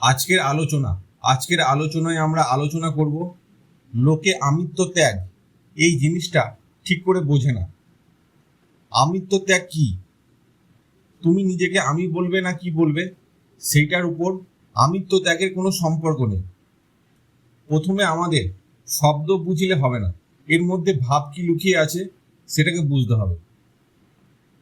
আজকের আলোচনা, আজকের আলোচনায় আমরা আলোচনা করব লোকে আমিত্ব ত্যাগ। এই জিনিসটা ঠিক করে বোঝে না। আমিত্ব ত্যাগ কি? তুমি নিজেকে আমি বলবে না কি বলবে? সেইটার উপর আমিত্ব ত্যাগের কোনো সম্পর্ক নেই। প্রথমে আমাদের শব্দ বুঝলে হবে না। এর মধ্যে ভাব কি লুকিয়ে আছে সেটাকে বুঝতে হবে।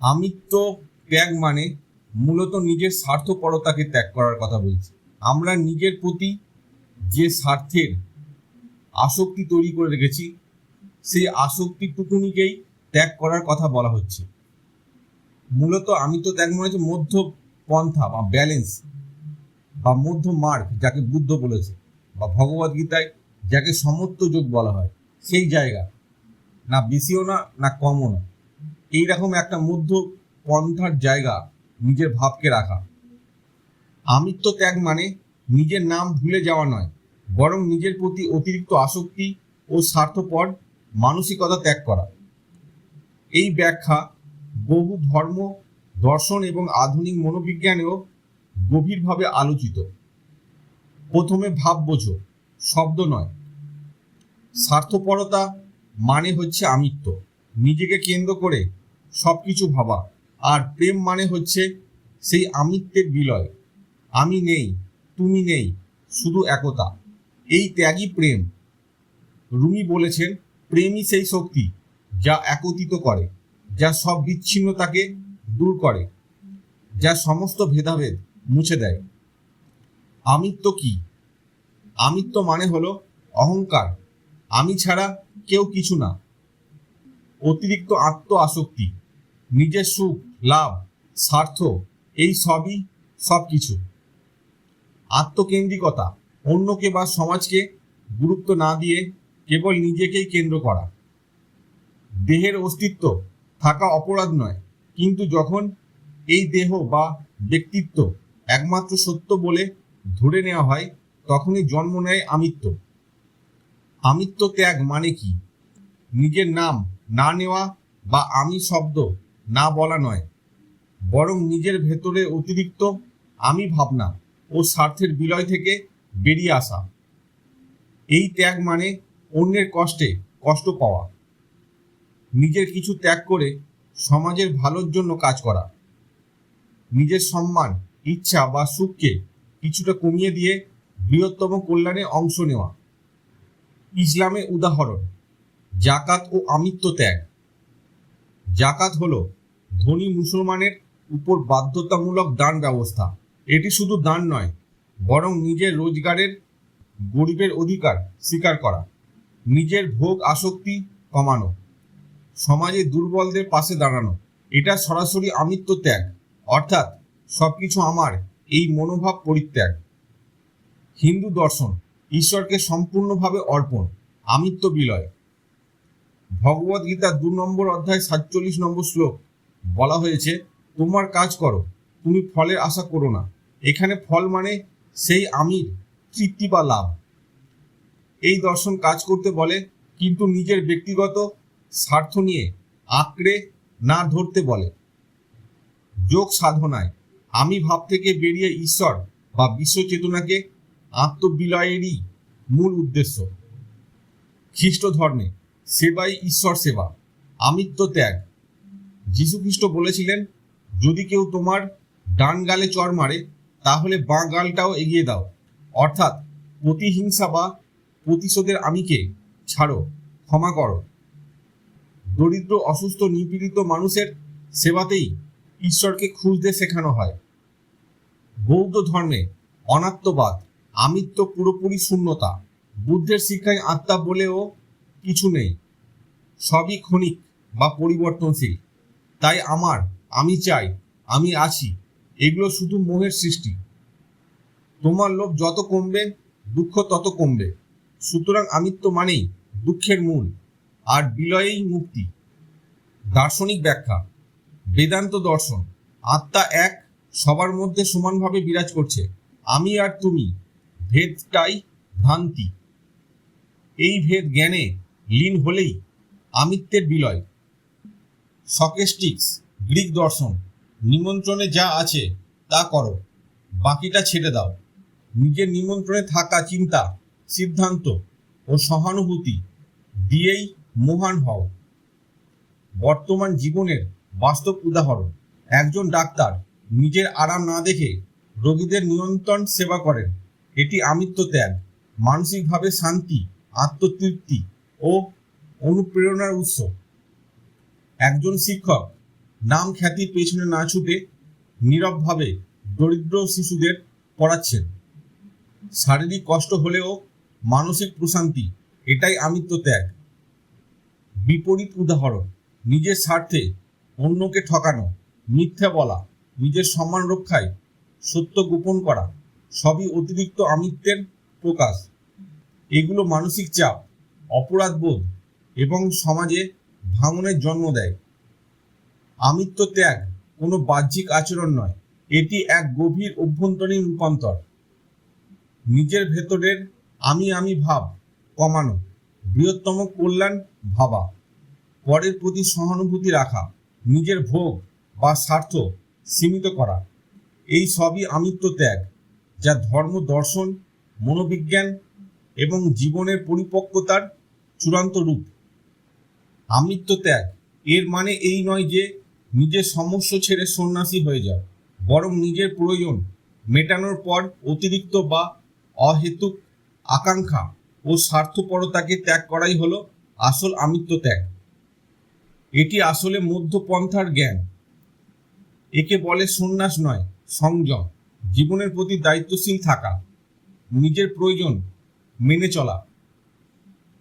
আমিত্ব ত্যাগ মানে মূলত নিজের স্বার্থপরতাকে ত্যাগ করার কথা বলছি। আমরা নিজের প্রতি যে স্বার্থের আসক্তি তৈরি করে রেখেছি, সেই আসক্তিটুকুনিকেই ত্যাগ করার কথা বলা হচ্ছে। মূলত আমি তো ত্যাগ মনে হচ্ছে মধ্য পন্থা বা ব্যালেন্স বা মধ্য মার্গ যাকে বুদ্ধ বলেছে বা ভগবদ গীতায় যাকে সমত্ব যোগ বলা হয়, সেই জায়গা। না বেশিও না না কমও না। এইরকম একটা মধ্য পন্থার জায়গা নিজের ভাবকে রাখা। আমিত্ব ত্যাগ মানে নিজের নাম ভুলে যাওয়া নয়, বরং নিজের প্রতি অতিরিক্ত আসক্তি ও স্বার্থপর মানসিকতা ত্যাগ করা। এই ব্যাখ্যা বহু ধর্ম, দর্শন এবং আধুনিক মনোবিজ্ঞানেও গভীরভাবে আলোচিত। প্রথমে ভাব বোঝো, শব্দ নয়। স্বার্থপরতা মানে হচ্ছে আমিত্ব নিজেকে কেন্দ্র করে সব কিছু ভাবা, আর প্রেম মানে হচ্ছে সেই আমিত্বের বিলয়। আমি নেই, তুমি নেই, শুধু একতা। এই ত্যাগই প্রেম। রুমি বলেছেন, প্রেমই সেই শক্তি যা একত্রিত করে, যা সব বিচ্ছিন্নতাকে দূর করে, যা সমস্ত ভেদাভেদ মুছে দেয়। আমিত্ব কি? আমিত্ব মানে হলো অহংকার। আমি ছাড়া কেউ কিছু না। অতিরিক্ত আত্ম আসক্তি নিজের সুখ, লাভ, স্বার্থ, এই সবই সব কিছু আত্মকেন্দ্রিকতা, অন্যকে বা সমাজকে গুরুত্ব না দিয়ে কেবল নিজেকেই কেন্দ্র করা। দেহের অস্তিত্ব থাকা অপরাধ নয়, কিন্তু যখন এই দেহ বা ব্যক্তিত্ব একমাত্র সত্য বলে ধরে নেওয়া হয়, তখনই জন্ম নেয় আমিত্ব। আমিত্ব ত্যাগ মানে কি? নিজের নাম না নেওয়া বা আমি শব্দ না বলা নয়, বরং নিজের ভেতরে অতিরিক্ত আমি ভাবনা। ও স্বার্থের বিলয় থেকে বেরিয়ে আসা। এই ত্যাগ মানে অন্যের কষ্টে কষ্ট পাওয়া। নিজের কিছু ত্যাগ করে সমাজের ভালোর জন্য কাজ করা। নিজের সম্মান, ইচ্ছা বা সুখকে কিছুটা কমিয়ে দিয়ে বৃহত্তম কল্যাণে অংশ নেওয়া। ইসলামে উদাহরণ, জাকাত ও আমিত্ব ত্যাগ। জাকাত হল ধনী মুসলমানের উপর বাধ্যতামূলক দান ব্যবস্থা। এটি শুধু দান নয়, বরং নিজের রোজগারের গরিবের অধিকার স্বীকার করা, নিজের ভোগ আসক্তি কমানো, সমাজে দুর্বলদের পাশে দাঁড়ানো, এটা সরাসরি আমিত্ব ত্যাগ, অর্থাৎ সবকিছু আমার, এই মনোভাব পরিত্যাগ। হিন্দু দর্শন, ঈশ্বরকে সম্পূর্ণভাবে অর্পণ, আমিত্ব বিলয়। ভগবদ গীতার দু নম্বর অধ্যায় সাতচল্লিশ নম্বর শ্লোক বলা হয়েছে, তোমার কাজ করো, তুমি ফলের আশা করো না। এখানে ফল মানে সেই আমির, তৃপ্তি বা লাভ। এই দর্শন কাজ করতে বলে, কিন্তু নিজের ব্যক্তিগত স্বার্থ নিয়ে আঁকড়ে না ধরতে বলে। যোগ সাধনায় আমি ভাব থেকে বেরিয়ে ঈশ্বর বা বিশ্ব চেতনাকে আত্মবিলয়েরই মূল উদ্দেশ্য। খ্রিস্ট ধর্মে সেবাই ঈশ্বর সেবা, আমিত্ব ত্যাগ। যীশুখ্রিস্ট বলেছিলেন, যদি কেউ তোমার ডান গালে চর মারে তাহলে বাঁ গালটাও এগিয়ে দাও। অর্থাৎ প্রতিহিংসা বা প্রতিশোধের আমিকে ছাড়ো, ক্ষমা করো। দরিদ্র, অসুস্থ, নিপীড়িত মানুষের সেবাতেই ঈশ্বরকে খুঁজতে শেখানো হয়। বৌদ্ধ ধর্মে অনাত্মবাদ, আমিত্ব পুরোপুরি শূন্যতা, বুদ্ধের শিক্ষায় আত্মা বলেও কিছু নেই, সবই ক্ষণিক বা পরিবর্তনশীল। তাই আমার, আমি চাই, আমি আছি এগুলো শুধু মোহের সৃষ্টি। তোমার লোভ যত কমবে, দুঃখ তত কমবে। সুতরাং আমিত্ব মানেই দুঃখের মূল আর বিলয়েই মুক্তি। দার্শনিক ব্যাখ্যা, বেদান্ত দর্শন, আত্মা এক, সবার মধ্যে সমানভাবে বিরাজ করছে। আমি আর তুমি, ভেদটাই ভ্রান্তি। এই ভেদ জ্ঞানে লীন হলেই আমিত্বের বিলয়। সকেস্টিক্স, গ্রিক দর্শন নিমন্ত্রণে যা আছে, তা করো। বাকিটা ছেড়ে দাও। নিজের নিমন্ত্রণে থাকা চিন্তা, সিদ্ধান্ত ও সহানুভূতি দিয়েই মহান হও। বর্তমান জীবনের বাস্তব উদাহরণ, একজন ডাক্তার নিজের আরাম না দেখে রোগীদের নিয়ন্ত্রণ সেবা করেন, এটি আমিত্ব ত্যাগ, মানসিকভাবে শান্তি, আত্মতৃপ্তি ও অনুপ্রেরণার উৎস। একজন শিক্ষক নাম খ্যাতির পেছনে না ছুটে নীরবভাবে দরিদ্র শিশুদের পড়াচ্ছেন। শারীরিক কষ্ট হলেও মানসিক প্রশান্তি, এটাই আমিত্ব ত্যাগ। বিপরীত উদাহরণ, নিজের স্বার্থে অন্যকে ঠকানো, মিথ্যা বলা, নিজের সম্মান রক্ষায় সত্য গোপন করা, সবই অতিরিক্ত আমিত্বের প্রকাশ। এগুলো মানসিক চাপ, অপরাধবোধ এবং সমাজে ভাঙনের জন্ম দেয়। আমিত্ব ত্যাগ কোনো বাহ্যিক আচরণ নয়। এটি এক গভীর অভ্যন্তরীণ রূপান্তর। নিজের ভেতরের আমি আমি ভাব কমানো, বৃহত্তম কল্যাণ ভাবা, পরের প্রতি সহানুভূতি রাখা, নিজের ভোগ বা স্বার্থ সীমিত করা। এই সবই আমিত্ব ত্যাগ, যা ধর্ম দর্শন, মনোবিজ্ঞান এবং জীবনের পরিপক্কতার চূড়ান্ত রূপ। আমিত্ব ত্যাগ, এর মানে এই নয় যে নিজের সমস্য ছেড়ে সন্ন্যাসী হয়ে যাও। বরং নিজের প্রয়োজন মেটানোর পর অতিরিক্ত বা অহেতুক আকাঙ্ক্ষা ও স্বার্থপরতাকে ত্যাগ করাই হলো আসল আমিত্ব ত্যাগ। এটি আসলে মধ্যপন্থার জ্ঞান। একে বলে সন্ন্যাস নয়, সংযম। জীবনের প্রতি দায়িত্বশীল থাকা, নিজের প্রয়োজন মেনে চলা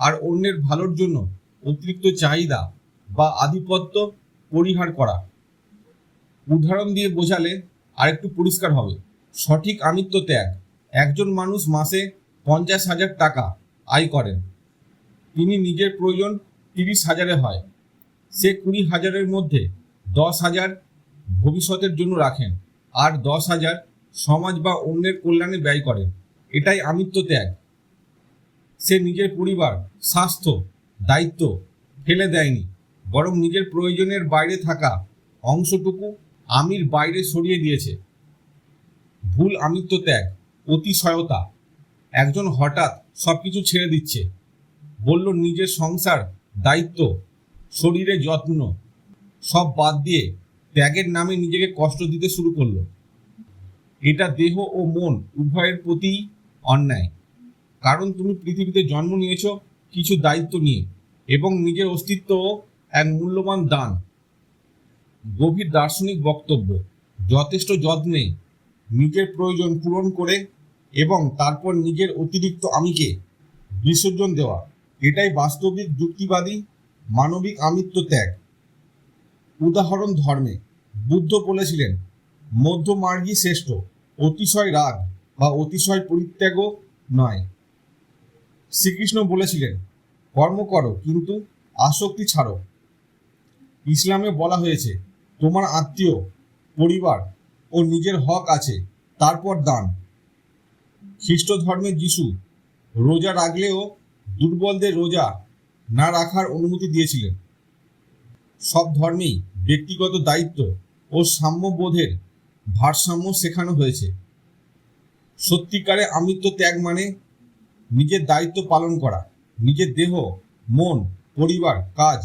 আর অন্যের ভালোর জন্য অতিরিক্ত চাহিদা বা আধিপত্য পরিহার করা। উদাহরণ দিয়ে বোঝালে আরেকটু পরিষ্কার হবে। সঠিক আমিত্ব ত্যাগ। একজন মানুষ মাসে পঞ্চাশ হাজার টাকা আয় করেন। তিনি নিজের প্রয়োজন তিরিশ হাজারে হয়। সে কুড়ি হাজারের মধ্যে দশ হাজার ভবিষ্যতের জন্য রাখেন আর দশ হাজার সমাজ বা অন্যের কল্যাণে ব্যয় করেন। এটাই আমিত্ব ত্যাগ। সে নিজের পরিবার, স্বাস্থ্য, দায়িত্ব ফেলে দেয়নি। বরং নিজের প্রয়োজনের বাইরে থাকা অংশটুকু আমির বাইরে সরিয়ে দিয়েছে। ভুল আমিত্ব ত্যাগ, অতিশয়তা, একজন হঠাৎ সব কিছু ছেড়ে দিচ্ছে। বলল, নিজের সংসার, দায়িত্ব, শরীরে যত্ন, সব বাদ দিয়ে ত্যাগের নামে নিজেকে কষ্ট দিতে শুরু করল। এটা দেহ ও মন উভয়ের প্রতি অন্যায়। কারণ তুমি পৃথিবীতে জন্ম নিয়েছ কিছু দায়িত্ব নিয়ে এবং নিজের অস্তিত্বও এক মূল্যবান দান। গভীর দার্শনিক বক্তব্য, যথেষ্ট যত্নে নিজের প্রয়োজন পূরণ করে এবং তারপর নিজের অতিরিক্ত আমিকে বিসর্জন দেওয়া, এটাই বাস্তবিক যুক্তিবাদী মানবিক আমিত্ব ত্যাগ। উদাহরণ ধর্মে, বুদ্ধ বলেছিলেন মধ্যমার্গী শ্রেষ্ঠ, অতিশয় রাগ বা অতিশয় পরিত্যাগও নয়। শ্রীকৃষ্ণ বলেছিলেন, কর্ম করো, কিন্তু আসক্তি ছাড়ো। ইসলামে বলা হয়েছে, তোমার আত্মীয়, পরিবার ও নিজের হক আছে, তারপর দান। খ্রিস্ট ধর্মের যিশু রোজা রাখলেও দুর্বলদের রোজা না রাখার অনুমতি দিয়েছিলেন। সব ধর্মেই ব্যক্তিগত দায়িত্ব ও সাম্যবোধের ভারসাম্য শেখানো হয়েছে। সত্যিকারে আমিত্ব ত্যাগ মানে নিজের দায়িত্ব পালন করা, নিজের দেহ, মন, পরিবার, কাজ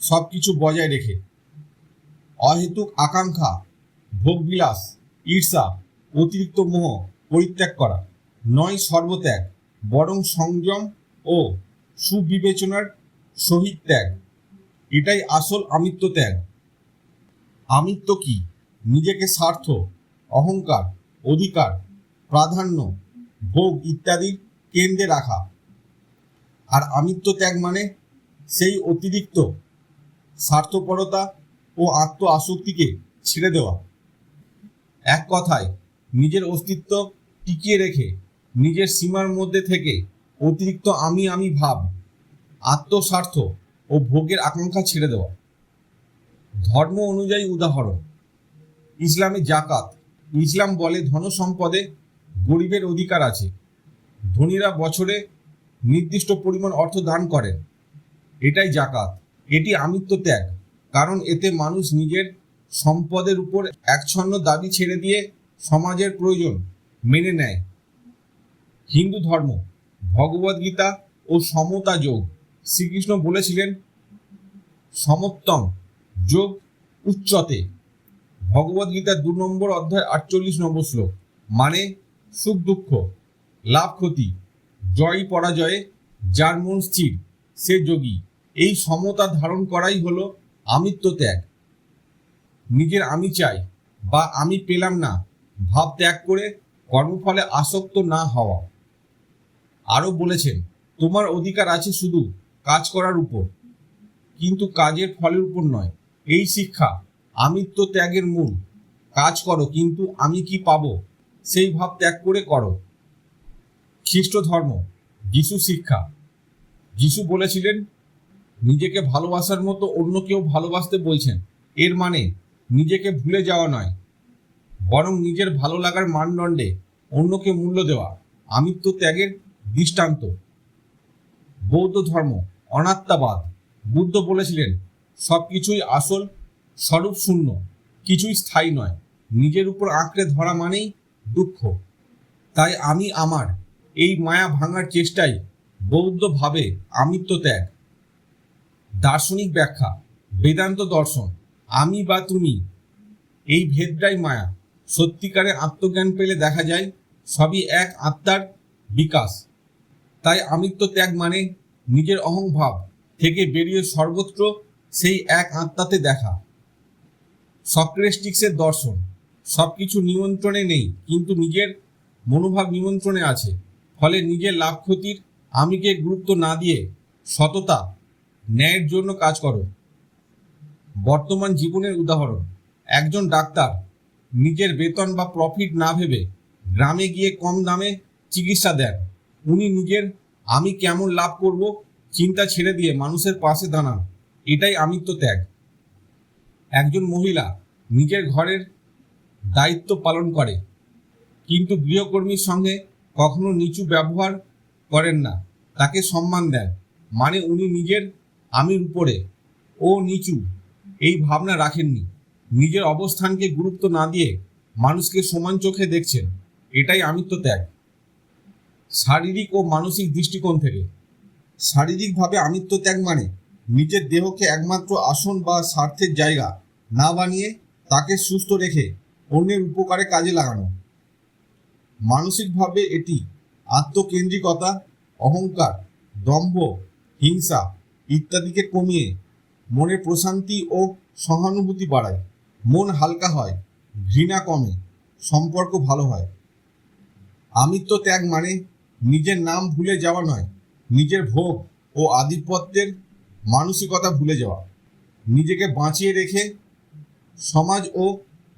সব কিছু বজায় রেখে। অহেতুক আকাঙ্ক্ষা, ভোগবিলাস, ঈর্ষা, অতিরিক্ত মোহ পরিত্যাগ করা, নয় সর্বত্যাগ, বরং সংযম ও সুবিবেচনার সহিত ত্যাগ। এটাই আসল আমিত্ব ত্যাগ। আমিত্ব কি? নিজেকে স্বার্থ, অহংকার, অধিকার, প্রাধান্য, ভোগ ইত্যাদির কেন্দ্রে রাখা। আর আমিত্ব ত্যাগ মানে সেই অতিরিক্ত স্বার্থপরতা ও আত্ম আসক্তিকে ছেড়ে দেওয়া। এক কথায়, নিজের অস্তিত্ব টিকিয়ে রেখে নিজের সীমার মধ্যে থেকে অতিরিক্ত আমি আমি ভাব, আত্মস্বার্থ ও ভোগের আকাঙ্ক্ষা ছেড়ে দেওয়া। ধর্ম অনুযায়ী উদাহরণ, ইসলামে জাকাত ইসলাম বলে ধন সম্পদে গরিবের অধিকার আছে। ধনীরা বছরে নির্দিষ্ট পরিমাণ অর্থ দান করেন, এটাই জাকাত এটি আমিত্ব ত্যাগ। কারণ এতে মানুষ নিজের সম্পদের উপর একছন্ন দাবি ছেড়ে দিয়ে সমাজের প্রয়োজন মেনে নেয়। হিন্দু ধর্ম ভগবদ্গীতা ও সমতা যোগ শ্রীকৃষ্ণ বলেছিলেন, সমত্তম যোগ উচ্চতে। ভগবদ্গীতা দু নম্বর অধ্যায় আটচল্লিশ নম্বর শ্লোক মানে সুখ দুঃখ, লাভ ক্ষতি, জয় পরাজয়ে, যার মন স্থির, সে যোগী। এই সমতা ধারণ করাই হলো আমিত্ব ত্যাগ নিজের আমি চাই বা আমি পেলাম না, ভাব ত্যাগ করে কর্মফলে আসক্ত না হওয়া। আরও বলেছেন, তোমার অধিকার আছে শুধু কাজ করার উপর, কিন্তু কাজের ফলের উপর নয়। এই শিক্ষা আমিত্ব ত্যাগের মূল। কাজ করো, কিন্তু আমি কি পাবো? সেই ভাব ত্যাগ করে করো। খ্রিস্ট ধর্ম যিশু শিক্ষা। যিশু বলেছিলেন নিজেকে ভালোবাসার মতো অন্য কেউ ভালোবাসতে বলছেন, এর মানে নিজেকে ভুলে যাওয়া নয়, বরং নিজের ভালো লাগার মানদণ্ডে অন্যকে মূল্য দেওয়া, আমিত্ব ত্যাগের দৃষ্টান্ত। বৌদ্ধ ধর্ম অনাত্মাবাদ, বুদ্ধ বলেছিলেন সব কিছুই আসল, স্বরূপ শূন্য, কিছুই স্থায়ী নয়, নিজের উপর আঁকড়ে ধরা মানেই দুঃখ। তাই আমি আমার এই মায়া ভাঙার চেষ্টাই বৌদ্ধভাবে আমিত্ব ত্যাগ দার্শনিক ব্যাখ্যা, বেদান্ত দর্শন, আমি বা তুমি, এই ভেদটাই মায়া। সত্যিকারে আত্মজ্ঞান পেলে দেখা যায়, সবই এক আত্মার বিকাশ। তাই আমিত্ব ত্যাগ মানে নিজের অহংভাব থেকে বেরিয়ে সর্বত্র সেই এক আত্মাতে দেখা। সক্রেস্টিক্সের দর্শন সব কিছু নিয়ন্ত্রণে নেই, কিন্তু নিজের মনোভাব নিয়ন্ত্রণে আছে। ফলে নিজের লাভ ক্ষতির আমিকে গুরুত্ব না দিয়ে সততা ন্যায়ের জন্য কাজ করো। বর্তমান জীবনের উদাহরণ। একজন ডাক্তার নিজের বেতন বা প্রফিট না ভেবে গ্রামে গিয়ে কম দামে চিকিৎসা দেন। উনি নিজের, আমি কেমন লাভ করব? চিন্তা ছেড়ে দিয়ে মানুষের পাশে দাঁড়ান। এটাই আমিত্ব ত্যাগ। একজন মহিলা নিজের ঘরের দায়িত্ব পালন করে, কিন্তু গৃহকর্মীর সঙ্গে কখনো নিচু ব্যবহার করেন না। তাকে সম্মান দেন। মানে উনি নিজের আমির উপরে, ও নিচু, এই ভাবনা রাখেননি। নিজের অবস্থানকে গুরুত্ব না দিয়ে মানুষকে সমান চোখে দেখছেন, এটাই আমিত্ব ত্যাগ। শারীরিক ও মানসিক দৃষ্টিকোণ থেকে। শারীরিকভাবে আমিত্ব ত্যাগ মানে নিজের দেহকে একমাত্র আসন বা স্বার্থের জায়গা না বানিয়ে তাকে সুস্থ রেখে অন্যের উপকারে কাজে লাগানো। মানসিকভাবে এটি আত্মকেন্দ্রিকতা, অহংকার, দম্ভ, হিংসা ইত্যাদিকে কমিয়ে মনে প্রশান্তি ও সহানুভূতি বাড়ায়। মন হালকা হয়, ঘৃণা কমে, সম্পর্ক ভালো হয়। আমিত্ব ত্যাগ মানে নিজের নাম ভুলে যাওয়া নয়, নিজের ভোগ ও আধিপত্যের মানসিকতা ভুলে যাওয়া। নিজেকে বাঁচিয়ে রেখে সমাজ ও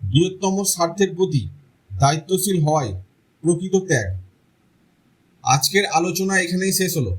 বৃহত্তম স্বার্থের প্রতি দায়িত্বশীল হওয়ায় প্রকৃত ত্যাগ। আজকের আলোচনা এখানেই শেষ হলো।